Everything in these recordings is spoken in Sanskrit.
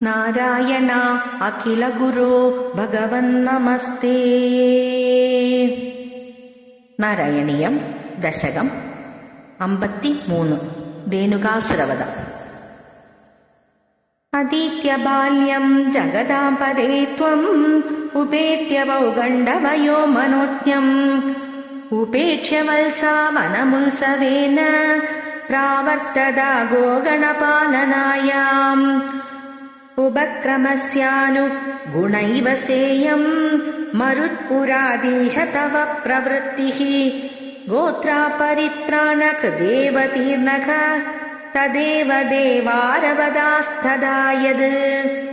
नारायण अखिलगुरो भगवन्नमस्ते നാരായണീയം ദശകം അമ്പത്തി മൂന്ന് ധേനുകാസുരവത അദീത്യബാല്യം ജഗദാപദേ ത്വം ഉപേത്യ പൗഗണ്ഡവയോ മനോജ്ഞം ഉപേക്ഷ്യ വത്സാ വനമുത്സവേന പ്രാവർത്തദാ ഗോഗണപാലനായാം उपक्रमस्यानु गुणैव सेयम् मरुत्पुराधीश तव प्रवृत्तिः। गोत्रा परित्राणकृदेव तीर्णः तदेव देवारवदास्तदा यद्।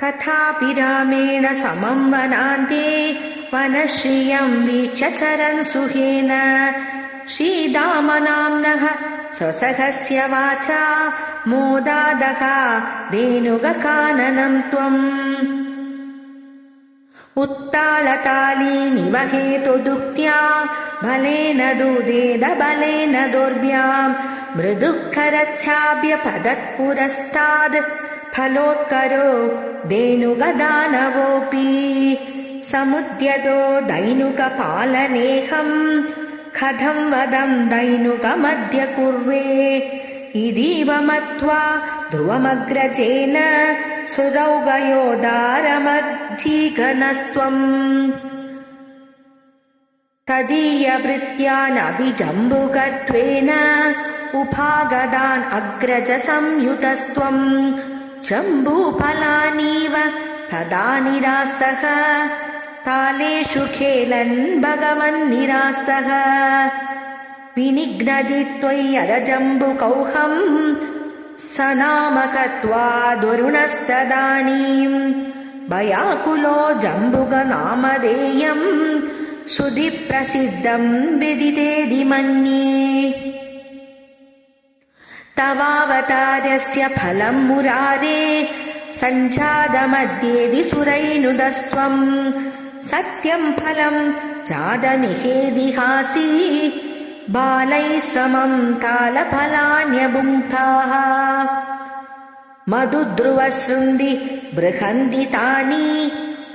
कथापि रामेण समम् वनान्ते वनश्रियम् वीक्ष्य चरन् सुहेन श्रीदामनाम्नः स्वसहस्य वाचा मोदादः धेनुगकाननम् त्वम्। उत्तालतालीनिव हेतुदुक्त्या बलेन दूदेद बलेन दोर्भ्याम्। मृदुः करच्छाभ्यपदत्पुरस्ताद् फलोत्करो धेनुगदानवोऽपि। समुद्यतो दैनुकपालनेहम् कथम् वदम् दैनुकमद्य कुर्वे इदीव मत्वा ध्रुवमग्रजेन सुरौगयोदारमज्जीघनस्त्वम् तदीयभृत्यानभिजम्बुकत्वेन उपागदान् अग्रज संयुतस्त्वम् जम्बूफलानीव तदा निरास्तः तालेषु खेलन् भगवन्निरास्तः विनिघ्नदि त्वय्यरजम्बुकौहम् स नाम कत्वादुरुणस्तदानीम् भयाकुलो जम्बुकनामधेयम् श्रुति प्रसिद्धम् विदितेदि मन्ये। तवावतारस्य फलम् मुरारे सञ्जातमध्येदि सुरैनुदस्त्वम् सत्यम् फलम् जातमिहेदिहासी बालैः समम् तालफलान्यभुङ्क्ताः मधुद्रुवसृन्दि बृहन्ति तानि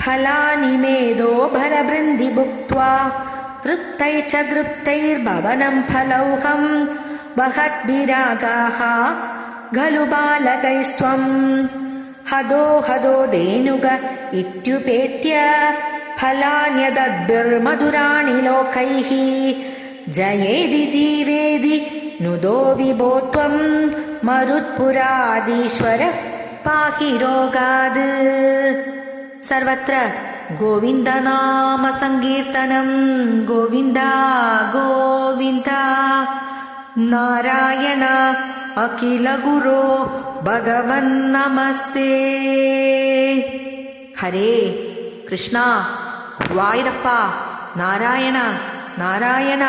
फलानि मेदो भरबृन्दि भुक्त्वा तृप्तै च तृप्तैर्भवनम् फलौहम् वहद्भिरागाः खलु बालकैस्त्वम् हदो हदो धेनुग इत्युपेत्य फलान्यदद्भिर्मधुराणि लोकैः। जयेदि जीवेदि नुदो विभो त्वम् मरुत्पुरादीश्वर पाहि रोगाद्। सर्वत्र गोविन्दनामसङ्कीर्तनम् गोविन्द गोविन्द। नारायण अखिलगुरो भगवन्नमस्ते। हरे कृष्ण वायरप्प नारायण नारायण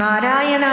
नारायण